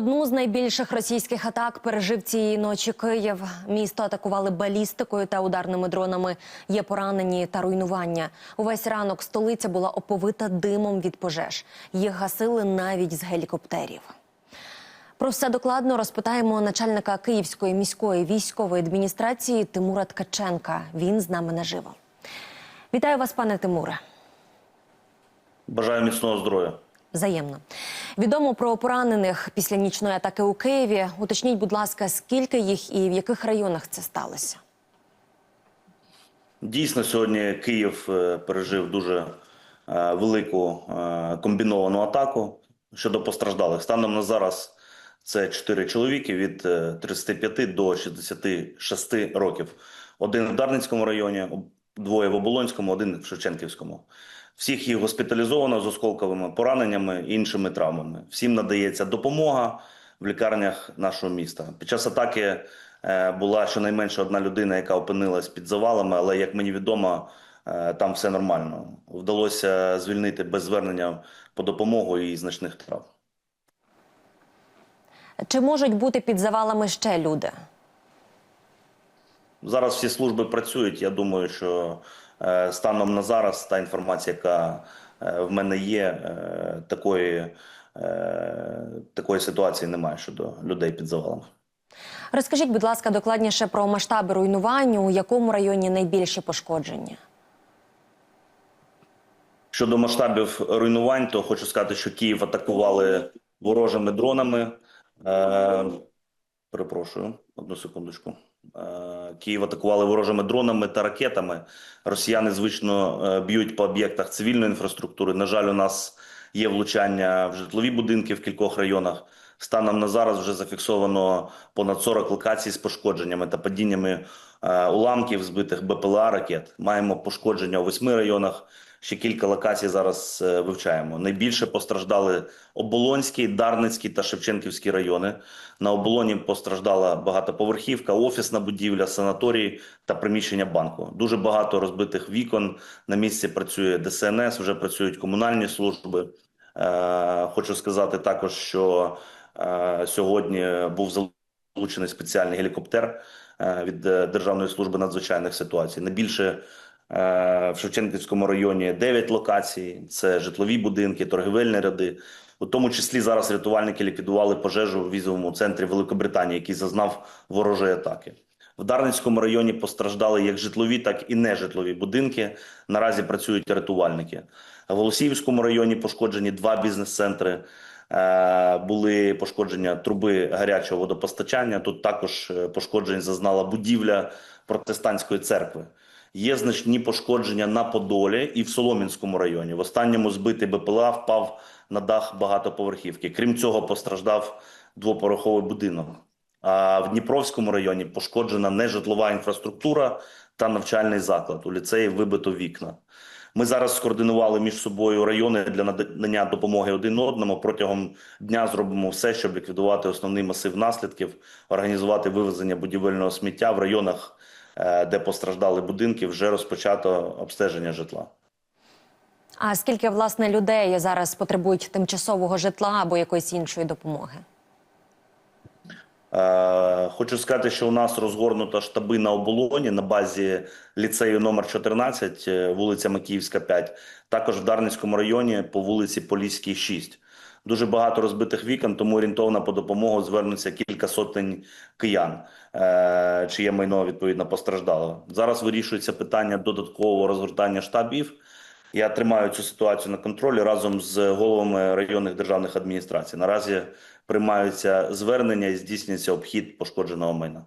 Одну з найбільших російських атак пережив цієї ночі Київ. Місто атакували балістикою та ударними дронами. Є поранені та руйнування. Увесь ранок столиця була оповита димом від пожеж. Їх гасили навіть з гелікоптерів. Про все докладно розпитаємо начальника Київської міської військової адміністрації Тимура Ткаченка. Він з нами наживо. Вітаю вас, пане Тимуре. Бажаю міцного здоров'я. Взаємно відомо про поранених після нічної атаки у Києві. Уточніть, будь ласка, скільки їх і в яких районах це сталося? Дійсно, сьогодні Київ е, пережив дуже е, велику е, комбіновану атаку щодо постраждалих. Станом на зараз це 4 чоловіки від е, 35 до 66 років. Один в Дарницькому районі, двоє в Оболонському, один в Шевченківському. Всіх їх госпіталізовано з осколковими пораненнями і іншими травмами. Всім надається допомога в лікарнях нашого міста. Під час атаки е, була щонайменше одна людина, яка опинилась під завалами, але як мені відомо, е, там все нормально. Вдалося звільнити без звернення по допомогу і значних травм. Чи можуть бути під завалами ще люди? Зараз всі служби працюють. Я думаю, що е, станом на зараз та інформація, яка е, в мене є, е, такої, такої ситуації немає щодо людей під завалами. Розкажіть, будь ласка, докладніше про масштаби руйнувань, у якому районі найбільші пошкодження? Щодо масштабів руйнувань, то хочу сказати, що Київ атакували ворожими дронами. Е, перепрошую, одну секундочку. Київ атакували ворожими дронами та ракетами. Росіяни звично е, б'ють по об'єктах цивільної інфраструктури. На жаль, у нас є влучання в житлові будинки в кількох районах. Станом на зараз вже зафіксовано понад 40 локацій з пошкодженнями та падіннями уламків збитих БПЛА ракет. Маємо пошкодження у восьми районах. Ще кілька локацій зараз е, вивчаємо. Найбільше постраждали Оболонський, Дарницький та Шевченківський райони. На оболоні постраждала багатоповерхівка, офісна будівля, санаторій та приміщення банку. Дуже багато розбитих вікон. На місці працює ДСНС, вже працюють комунальні служби. Е, Хочу сказати також, що е, сьогодні був залучений спеціальний гелікоптер е, від е, Державної служби надзвичайних ситуацій. Найбільше е, в Шевченківському районі 9 локацій. Це житлові будинки, торгівельні ряди. У тому числі зараз рятувальники ліквідували пожежу в візовому центрі Великобританії, який зазнав ворожої атаки. В Дарницькому районі постраждали як житлові, так і нежитлові будинки. Наразі працюють рятувальники. В Голосіївському районі пошкоджені два бізнес-центри. Е, Були пошкодження труби гарячого водопостачання. Тут також е, пошкоджень зазнала будівля протестантської церкви. Є значні пошкодження на Подолі і в Солом'янському районі. В останньому збитий БПЛА впав на дах багатоповерхівки. Крім цього, постраждав двопороховий будинок. А в Дніпровському районі пошкоджена нежитлова інфраструктура та навчальний заклад. У ліцеї вибито вікна. Ми зараз скоординували між собою райони для надання допомоги один одному. Протягом дня зробимо все, щоб ліквідувати основний масив наслідків, організувати вивезення будівельного сміття в районах, е, де постраждали будинки. Вже розпочато обстеження житла. А скільки власне людей зараз потребують тимчасового житла або якоїсь іншої допомоги? Хочу сказати, що у нас розгорнуто штаби на оболоні на базі ліцею номер 14, е, вулиця Макіївська, 5. Також в Дарницькому районі по вулиці Поліській, 6. Дуже багато розбитих вікон, тому орієнтовно по допомогу звернуться кілька сотень киян, е, чиє майно відповідно постраждало. Зараз вирішується питання додаткового розгортання штабів. Я тримаю цю ситуацію на контролі разом з головами районних державних адміністрацій. Наразі приймаються звернення і здійснюється обхід пошкодженого майна.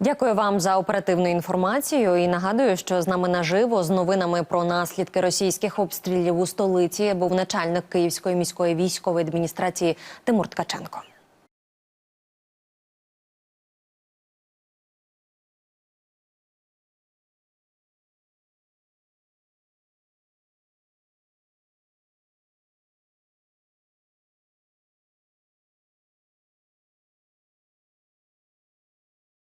Дякую вам за оперативну інформацію. І нагадую, що з нами наживо з новинами про наслідки російських обстрілів у столиці був начальник Київської міської військової адміністрації Тимур Ткаченко.